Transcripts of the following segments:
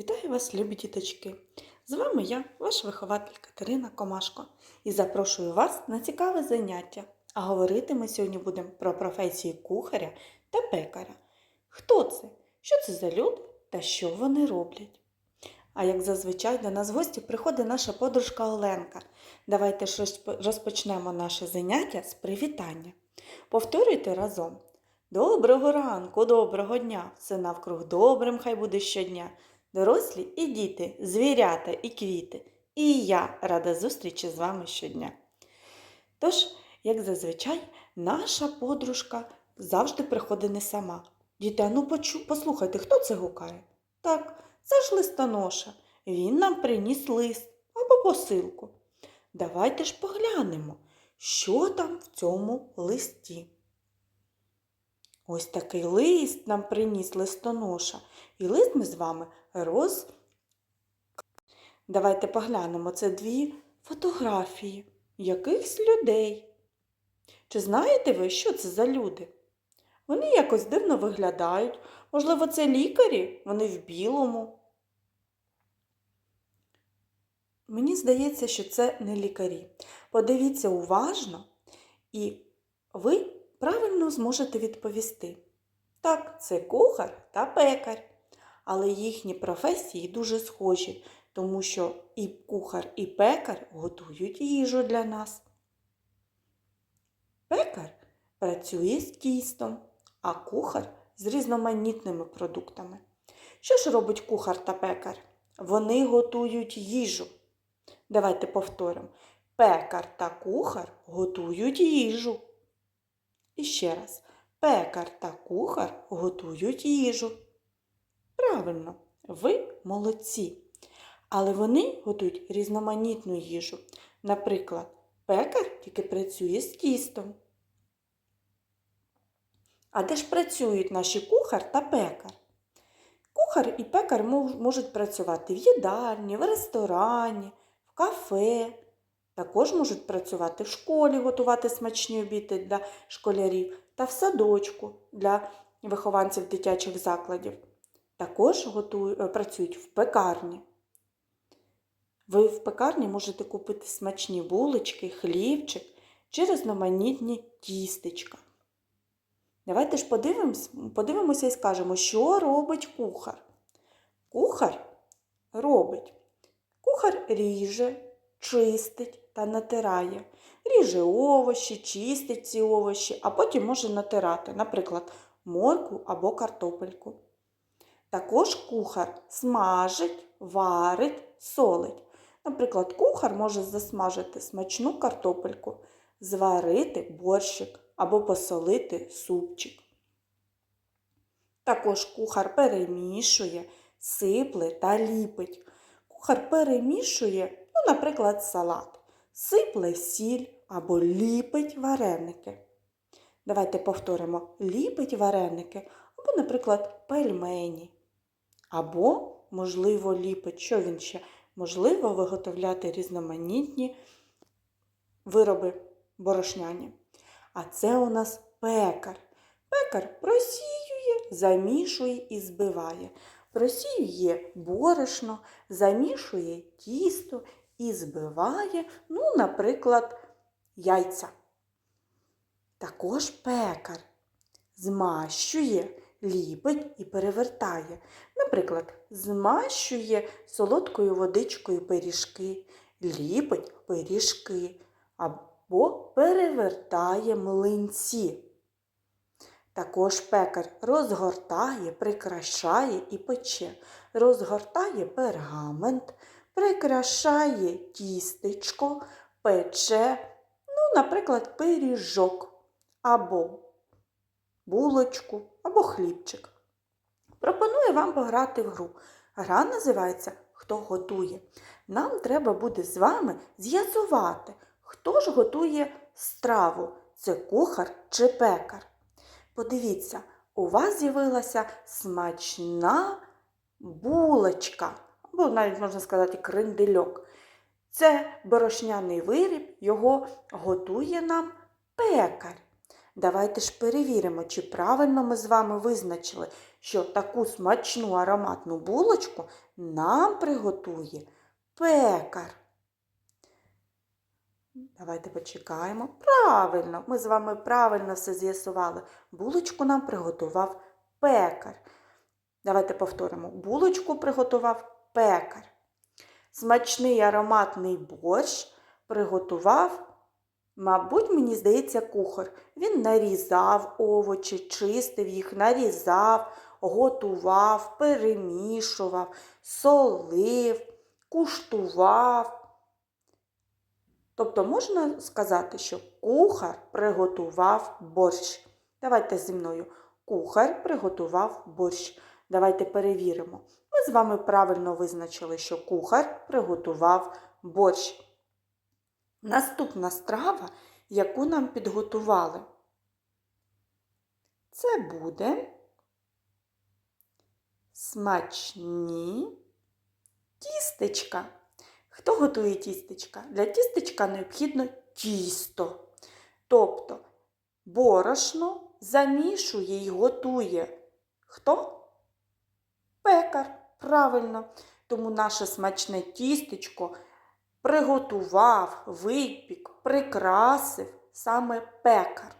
Вітаю вас, любі діточки! З вами я, ваш вихователь Катерина Комашко, і запрошую вас на цікаве заняття. А говорити ми сьогодні будемо про професії кухаря та пекаря. Хто це? Що це за люди та що вони роблять? А як зазвичай до нас в гості приходить наша подружка Оленка. Давайте ж розпочнемо наше заняття з привітання. Повторюйте разом. Доброго ранку, доброго дня! Все навкруг добрим хай буде щодня. Дорослі і діти, звірята і квіти. І я рада зустрічі з вами щодня. Тож, як зазвичай, наша подружка завжди приходить не сама. Діти, ну почу, послухайте, хто це гукає? Так, це ж листоноша. Він нам приніс лист або посилку. Давайте ж поглянемо, що там в цьому листі. Ось такий лист нам приніс листоноша. І лист ми з вами роз. Давайте поглянемо. Це дві фотографії якихось людей. Чи знаєте ви, що це за люди? Вони якось дивно виглядають. Можливо, це лікарі, вони в білому. Мені здається, що це не лікарі. Подивіться уважно, і ви правильно зможете відповісти. Так, це кухар та пекар. Але їхні професії дуже схожі, тому що і кухар, і пекар готують їжу для нас. Пекар працює з тістом, а кухар з різноманітними продуктами. Що ж робить кухар та пекар? Вони готують їжу. Давайте повторимо. Пекар та кухар готують їжу. І ще раз. Пекар та кухар готують їжу. Правильно, ви молодці. Але вони готують різноманітну їжу. Наприклад, пекар тільки працює з тістом. А де ж працюють наші кухар та пекар? Кухар і пекар можуть працювати в їдальні, в ресторані, в кафе. Також можуть працювати в школі, готувати смачні обіди для школярів та в садочку для вихованців дитячих закладів. Також готую, е, працюють в пекарні. Ви в пекарні можете купити смачні булочки, хлібчик чи різноманітні тістечка. Давайте ж подивимось, подивимося і скажемо, що робить кухар. Кухар робить. Кухар ріже, чистить та натирає. Ріже овочі, чистить ці овочі, а потім може натирати, наприклад, моркву або картопельку. Також кухар смажить, варить, солить. Наприклад, кухар може засмажити смачну картопельку, зварити борщик або посолити супчик. Також кухар перемішує, сипле та ліпить. Кухар перемішує, ну, наприклад, салат, сипле сіль або ліпить вареники. Давайте повторимо: ліпить вареники або, наприклад, пельмені. Або, можливо, ліпить, що він ще? Можливо, виготовляти різноманітні вироби борошняні. А це у нас пекар. Пекар просіює, замішує і збиває. Просіює борошно, замішує тісто і збиває, ну, наприклад, яйця. Також пекар змащує, ліпить і перевертає. Наприклад, змащує солодкою водичкою пиріжки, ліпить пиріжки або перевертає млинці. Також пекар розгортає, прикрашає і пече, розгортає пергамент, прикрашає тістечко, пече, ну, наприклад, пиріжок або булочку або хлібчик. Пропоную вам пограти в гру. Гра називається Хто готує. Нам треба буде з вами з'ясувати, хто ж готує страву це кухар чи пекар. Подивіться, у вас з'явилася смачна булочка, або навіть можна сказати криндельок. Це борошняний виріб, його готує нам пекар. Давайте ж перевіримо, чи правильно ми з вами визначили, що таку смачну ароматну булочку нам приготує пекар. Давайте почекаємо. Правильно, ми з вами правильно все з'ясували. Булочку нам приготував пекар. Давайте повторимо. Булочку приготував пекар. Смачний ароматний борщ приготував, мабуть, мені здається, кухар. Він нарізав овочі, чистив їх, нарізав, готував, перемішував, солив, куштував. Тобто можна сказати, що кухар приготував борщ. Давайте зі мною. Кухар приготував борщ. Давайте перевіримо. Ми з вами правильно визначили, що кухар приготував борщ. Наступна страва, яку нам підготували, це буде смачні тістечка. Хто готує тістечка? Для тістечка необхідно тісто. Тобто борошно замішує і готує. Хто? Пекар. Правильно. Тому наше смачне тістечко приготував, випік, прикрасив саме пекар.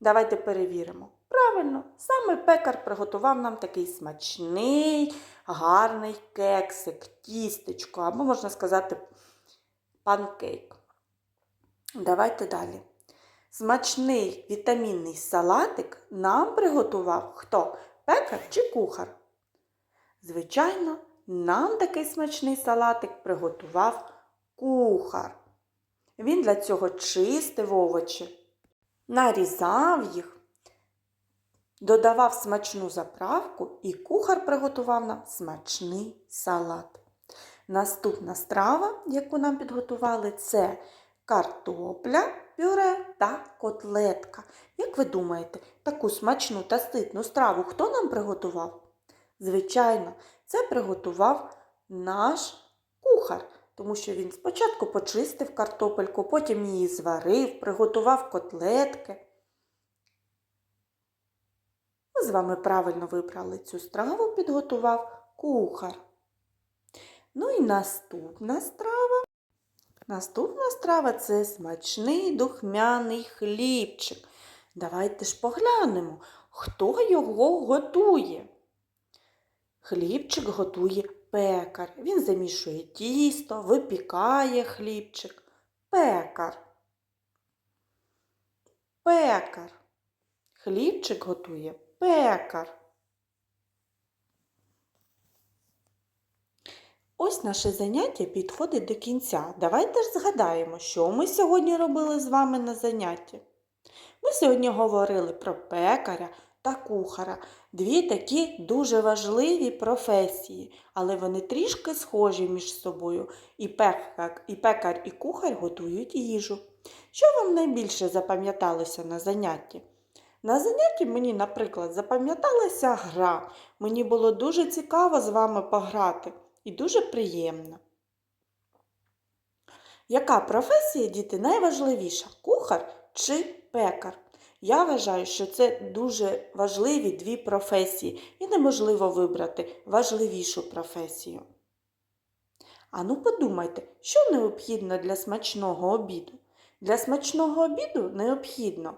Давайте перевіримо. Правильно, саме пекар приготував нам такий смачний, гарний кексик, тістечко, або можна сказати, панкейк. Давайте далі. Смачний вітамінний салатик нам приготував хто? Пекар чи кухар? Звичайно, нам такий смачний салатик приготував кухар. Він для цього чистив овочі, нарізав їх, додавав смачну заправку і кухар приготував нам смачний салат. Наступна страва, яку нам підготували, це картопля, пюре та котлетка. Як ви думаєте, таку смачну та ситну страву хто нам приготував? Звичайно, це приготував наш кухар, тому що він спочатку почистив картопельку, потім її зварив, приготував котлетки. Ми з вами правильно вибрали цю страву, підготував кухар. Ну і наступна страва. Наступна страва це смачний духмяний хлібчик. Давайте ж поглянемо, хто його готує. Хлібчик готує пекар. Він замішує тісто, випікає хлібчик. Пекар. Пекар. Хлібчик готує пекар. Ось наше заняття підходить до кінця. Давайте ж згадаємо, що ми сьогодні робили з вами на занятті. Ми сьогодні говорили про пекаря та кухара. Дві такі дуже важливі професії, але вони трішки схожі між собою. І пекар, і пекар, і кухар готують їжу. Що вам найбільше запам'яталося на занятті? На занятті мені, наприклад, запам'яталася гра. Мені було дуже цікаво з вами пограти і дуже приємно. Яка професія, діти, найважливіша? Кухар чи пекар? Я вважаю, що це дуже важливі дві професії, і неможливо вибрати важливішу професію. Ану подумайте, що необхідно для смачного обіду? Для смачного обіду необхідно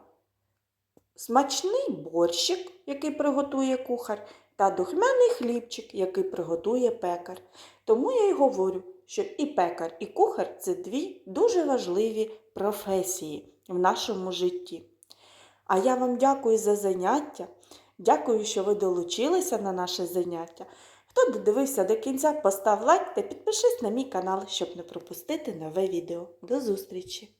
смачний борщик, який приготує кухар, та духмяний хлібчик, який приготує пекар. Тому я й говорю, що і пекар, і кухар це дві дуже важливі професії в нашому житті. А я вам дякую за заняття. Дякую, що ви долучилися на наше заняття. Хто додивився до кінця, постав лайк та підпишись на мій канал, щоб не пропустити нове відео. До зустрічі!